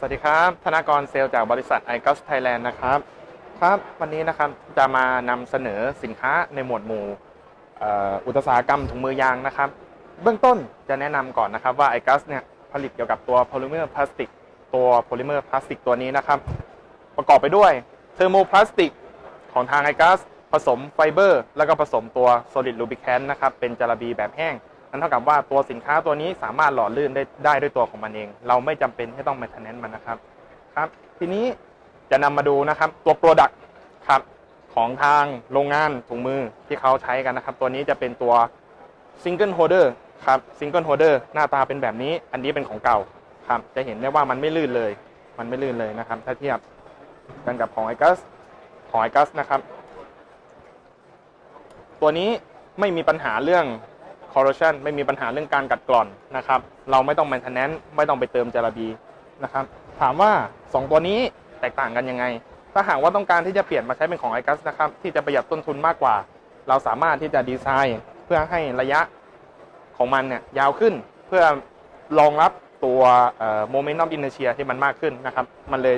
สวัสดีครับ ธนากรเซลล์จากบริษัท i g u s Thailand นะครับ ครับ วันนี้นะครับ จะมานำเสนอสินค้าในหมวดหมู่อุตสาหกรรมถุงมือยางนะครับ เบื้องต้นจะแนะนำก่อนนะครับว่า i g u s เนี่ยผลิตเกี่ยวกับตัวโพลิเมอร์พลาสติก ตัวโพลิเมอร์พลาสติกตัวนี้นะครับ ประกอบไปด้วยเทอร์โมพลาสติกของทาง i g u s ผสมไฟเบอร์ แล้วก็ผสมตัว solid lubricant นะครับ เป็นจาระบีแบบแห้ง นั่นเท่ากับว่าตัวสินค้าตัวนี้สามารถหล่อลื่นได้ได้ด้วยตัวของมันเอง เราไม่จำเป็นที่ต้อง maintenance มันนะครับครับ ทีนี้จะนำมาดูนะครับตัว Product ครับของทางโรงงานถุงมือที่เขาใช้กันนะครับ ตัวนี้จะเป็นตัว Single Holder ครับ Single Holder หน้าตาเป็นแบบนี้ อันนี้เป็นของเก่าครับจะเห็นได้ว่ามันไม่ลื่นเลย มันไม่ลื่นเลยนะครับ ถ้าเทียบกันกับของ i g u s ของ i g u s นะครับ ตัวนี้ไม่มีปัญหาเรื่อง corrosion ไม่มีปัญหาเรื่องการกัดกร่อนนะครับ เราไม่ต้อง maintenance ไม่ต้องไปเติมจาระบีนะครับ ถามว่า 2 ตัวนี้แตกต่างกันยังไง ถ้าหากว่าต้องการที่จะเปลี่ยนมาใช้เป็นของ i g u s นะครับที่จะประหยัดต้นทุนมากกว่า เราสามารถที่จะดีไซน์เพื่อให้ระยะของมันเนี่ยยาวขึ้นเพื่อรองรับตัวโมเมนต์ออฟอินเนเชียที่มันมากขึ้นนะครับ มันเลย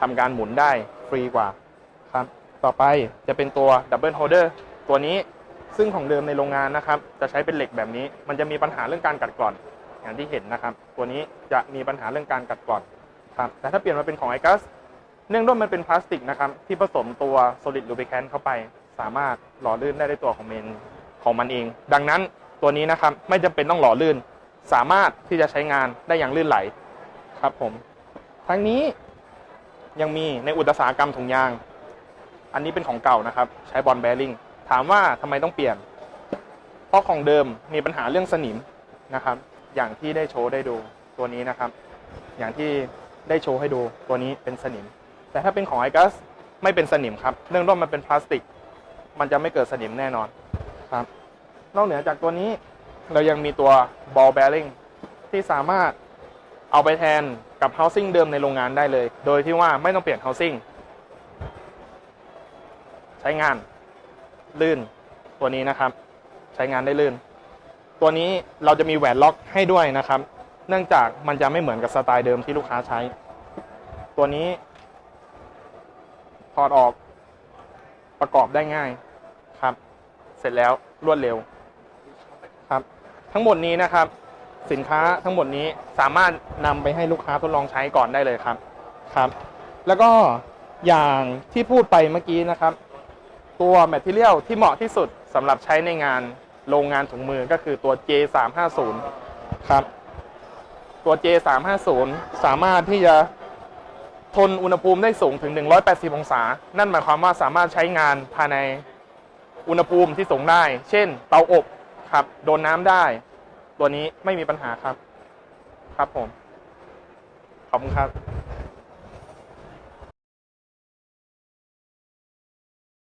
ทำการหมุนได้ฟรีกว่าครับ ต่อไปจะเป็นตัวดับเบิลโฮเดอร์ตัวนี้ ซึ่งของเดิมในโรงงานนะครับ จะใช้เป็นเหล็กแบบนี้ มันจะมีปัญหาเรื่องการกัดกร่อน อย่างที่เห็นนะครับ ตัวนี้จะมีปัญหาเรื่องการกัดกร่อนครับแต่ถ้าเปลี่ยนมาเป็นของไอ u s เนื่องด้วยมันเป็นพลาสติกนะครับ ที่ผสมตัว solid lubricant เข้าไป สามารถหล่อลื่นได้ด้วยตัวของเมนของมันเอง ดังนั้นตัวนี้นะครับไม่จำเป็นต้องหล่อลื่น สามารถที่จะใช้งานได้อย่างลื่นไหลครับผมทั้งนี้ยังมีในอุตสาหกรรมถุงยาง อันนี้เป็นของเก่านะครับ ใช้บอลแบริ่ง ถามว่าทำไมต้องเปลี่ยน เพราะของเดิมมีปัญหาเรื่องสนิมนะครับ อย่างที่ได้โชว์ได้ดูตัวนี้นะครับ อย่างที่ได้โชว์ให้ดูตัวนี้เป็นสนิม แต่ถ้าเป็นของไอ u s ไม่เป็นสนิมครับ เนื่องด้วยมันเป็นพลาสติก มันจะไม่เกิดสนิมแน่นอนครับ นอกเหนือจากตัวนี้เรายังมีตัว ball bearing ที่สามารถเอาไปแทนกับ housing เดิมในโรงงานได้เลย โดยที่ว่าไม่ต้องเปลี่ยน housing ใช้งาน ลื่น ตัวนี้นะครับ ใช้งานได้ลื่น ตัวนี้เราจะมีแหวนล็อกให้ด้วยนะครับ เนื่องจากมันจะไม่เหมือนกับสไตล์เดิมที่ลูกค้าใช้ ตัวนี้ถอดออกประกอบได้ง่ายครับ เสร็จแล้วรวดเร็วครับ ทั้งหมดนี้นะครับ สินค้าทั้งหมดนี้สามารถนำไปให้ลูกค้าทดลองใช้ก่อนได้เลยครับครับ แล้วก็อย่างที่พูดไปเมื่อกี้นะครับ ตัวแมทเทียลที่เหมาะที่สุดสำหรับใช้ในงานโรงงานถุงมือก็คือตัว J350 ครับตัว J350 สามารถที่จะทนอุณหภูมิได้สูงถึง 180 องศา นั่นหมายความว่าสามารถใช้งานภายในอุณหภูมิที่สูงได้ เช่น เตาอบครับ โดนน้ำได้ ตัวนี้ไม่มีปัญหาครับ ครับผม ขอบคุณครับ